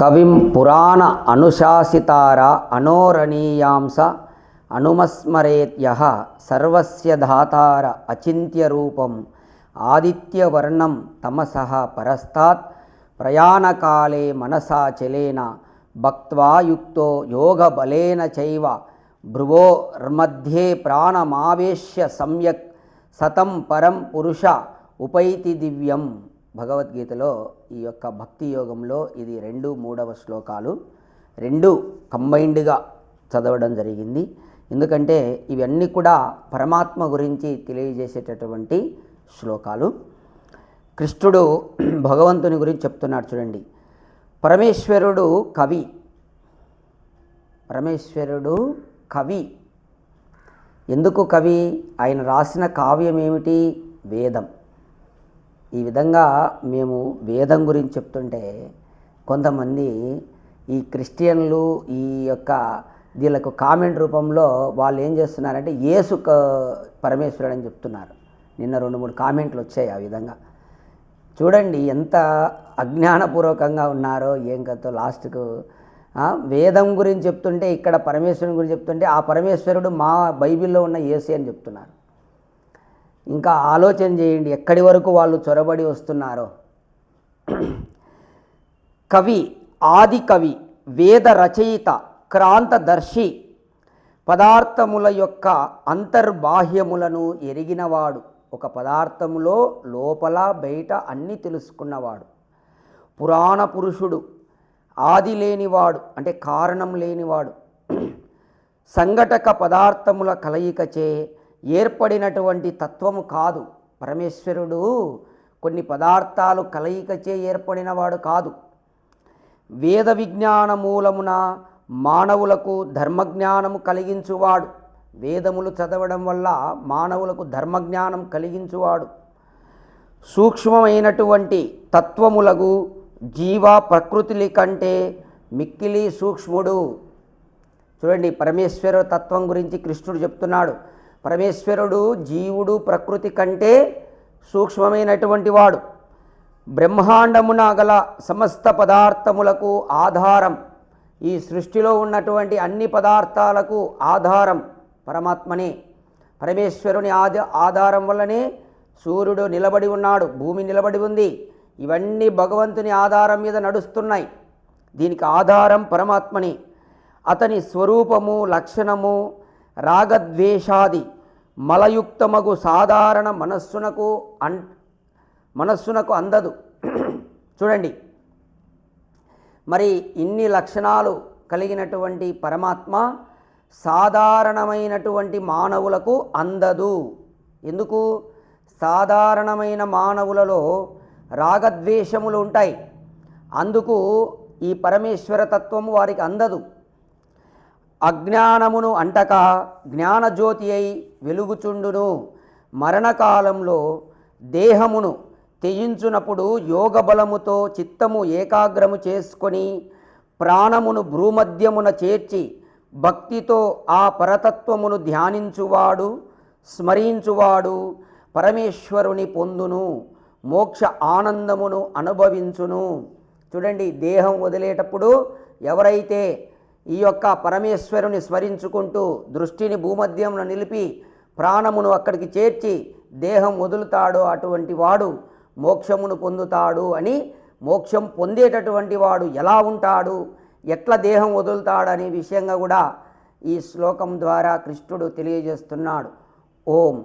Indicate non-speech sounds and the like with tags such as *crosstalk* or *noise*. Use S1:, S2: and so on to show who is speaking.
S1: కవిం పురాణ అనుశాసితార అనోరణీయాంస అనుమస్మరేత్య సర్వస్య ధాతార అచింత్యరూపం ఆదిత్యవర్ణం తమస పరస్తాత్ ప్రయాణకాలే మనసాచలేన భక్వాయుక్తో యోగబలేన చైవ భ్రువోర్మధ్యే ప్రాణమావేశ్య సమ్యక్ సతం పరం పురుష ఉపైతి దివ్యం. భగవద్గీతలో ఈ యొక్క భక్తి యోగంలో ఇది రెండు మూడవ శ్లోకాలు. రెండు కంబైన్డ్గా చదవడం జరిగింది. ఎందుకంటే ఇవన్నీ కూడా పరమాత్మ గురించి తెలియజేసేటటువంటి శ్లోకాలు. కృష్ణుడు *clears throat* భగవంతుని గురించి చెప్తున్నాడు చూడండి. పరమేశ్వరుడు కవి. పరమేశ్వరుడు కవి. ఎందుకు కవి? ఆయన రాసిన కావ్యం ఏమిటి వేదం. ఈ విధంగా మేము వేదం గురించి చెప్తుంటే కొంతమంది ఈ క్రిస్టియన్లు ఈ యొక్క వీళ్ళకు కామెంట్ రూపంలో వాళ్ళు ఏం చేస్తున్నారంటే యేసు పరమేశ్వరుడు అని చెప్తున్నారు. నిన్న రెండు మూడు కామెంట్లు వచ్చాయి ఆ విధంగా. చూడండి ఎంత అజ్ఞానపూర్వకంగా ఉన్నారో ఏం కథో లాస్ట్కు. వేదం గురించి చెప్తుంటే ఇక్కడ పరమేశ్వరుని గురించి చెప్తుంటే ఆ పరమేశ్వరుడు మా బైబిల్లో ఉన్న ఏసీ అని చెప్తున్నారు. ఇంకా ఆలోచన చేయండి ఎక్కడి వరకు వాళ్ళు చొరబడి వస్తున్నారో. కవి ఆది కవి వేద రచయిత క్రాంతదర్శి పదార్థముల యొక్క అంతర్బాహ్యములను ఎరిగినవాడు. ఒక పదార్థములో లోపల బయట అన్నీ తెలుసుకున్నవాడు. పురాణ పురుషుడు ఆది లేనివాడు అంటే కారణం లేనివాడు. సంఘటక పదార్థముల కలయికచే ఏర్పడినటువంటి తత్వము కాదు. పరమేశ్వరుడు కొన్ని పదార్థాలు కలయికచే ఏర్పడినవాడు కాదు. వేద విజ్ఞాన మూలమున మానవులకు ధర్మజ్ఞానము కలిగించువాడు. వేదములు చదవడం వల్ల మానవులకు ధర్మజ్ఞానం కలిగించువాడు. సూక్ష్మమైనటువంటి తత్వములగు జీవ ప్రకృతుల కంటే మిక్కిలి సూక్ష్ముడు. చూడండి పరమేశ్వర తత్వం గురించి కృష్ణుడు చెప్తున్నాడు. పరమేశ్వరుడు జీవుడు ప్రకృతి కంటే సూక్ష్మమైనటువంటి వాడు. బ్రహ్మాండమున గల సమస్త పదార్థములకు ఆధారం ఈ సృష్టిలో ఉన్నటువంటి అన్ని పదార్థాలకు ఆధారం పరమాత్మనే. పరమేశ్వరుని ఆది ఆధారం వల్లనే సూర్యుడు నిలబడి ఉన్నాడు భూమి నిలబడి ఉంది. ఇవన్నీ భగవంతుని ఆధారం మీద నడుస్తున్నాయి. దీనికి ఆధారం పరమాత్మని. అతని స్వరూపము లక్షణము రాగద్వేషాది మలయుక్తమగు సాధారణ మనస్సునకు అన్ మనస్సునకు అందదు. చూడండి. మరి ఇన్ని లక్షణాలు కలిగినటువంటి పరమాత్మ సాధారణమైనటువంటి మానవులకు అందదు. ఎందుకు? సాధారణమైన మానవులలో రాగద్వేషములు ఉంటాయి. అందుకు ఈ పరమేశ్వర తత్వము వారికి అందదు. అజ్ఞానమును అంటక జ్ఞానజ్యోతి అయి వెలుగుచుండును. మరణకాలంలో దేహమును త్యజించునప్పుడు యోగ బలముతో చిత్తము ఏకాగ్రము చేసుకొని ప్రాణమును భ్రూమధ్యమున చేర్చి భక్తితో ఆ పరతత్వమును ధ్యానించువాడు స్మరించువాడు పరమేశ్వరుని పొందును మోక్ష ఆనందమును అనుభవించును. చూడండి దేహం వదిలేటప్పుడు ఎవరైతే ఈ యొక్క పరమేశ్వరుని స్మరించుకుంటూ దృష్టిని భూమధ్యంలో నిలిపి ప్రాణమును అక్కడికి చేర్చి దేహం వదులుతాడో అటువంటి వాడు మోక్షమును పొందుతాడు అని మోక్షం పొందేటటువంటి వాడు ఎలా ఉంటాడు ఎట్లా దేహం వదులుతాడు అనే విషయంగా కూడా ఈ శ్లోకం ద్వారా కృష్ణుడు తెలియజేస్తున్నాడు. ఓం.